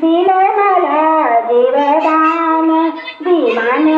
दिलं मला जीवदान भीमान